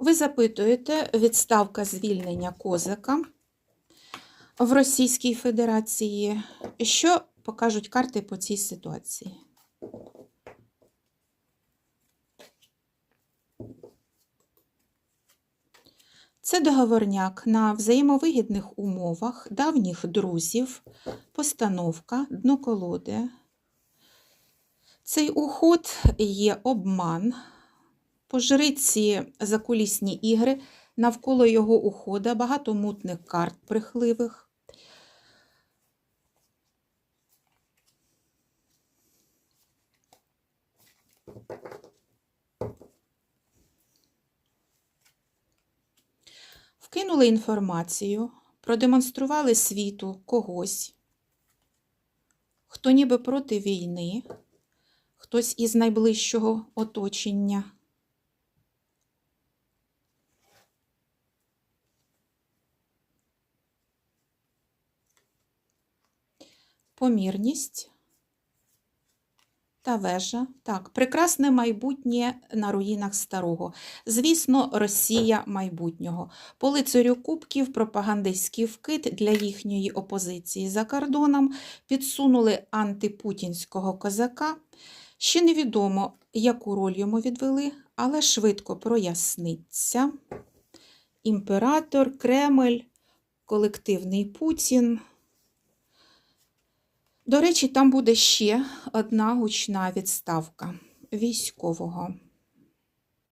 Ви запитуєте відставка звільнення козака в Російській Федерації. Що покажуть карти по цій ситуації? Це договорняк на взаємовигідних умовах давніх друзів, постановка, дно колоди. Цей уход є обман, по жриці закулісні ігри, навколо його ухода багато мутних карт брехливих. Вкинули інформацію, продемонстрували світу когось, хто ніби проти війни, хтось із найближчого оточення. Помірність та вежа. Так, прекрасне майбутнє на руїнах старого. Звісно, Росія майбутнього. По лицарю кубків пропагандистський вкид для їхньої опозиції за кордоном підсунули антипутінського козака. Ще невідомо, яку роль йому відвели, але швидко проясниться. Імператор, Кремль, колективний Путін. До речі, там буде ще одна гучна відставка військового.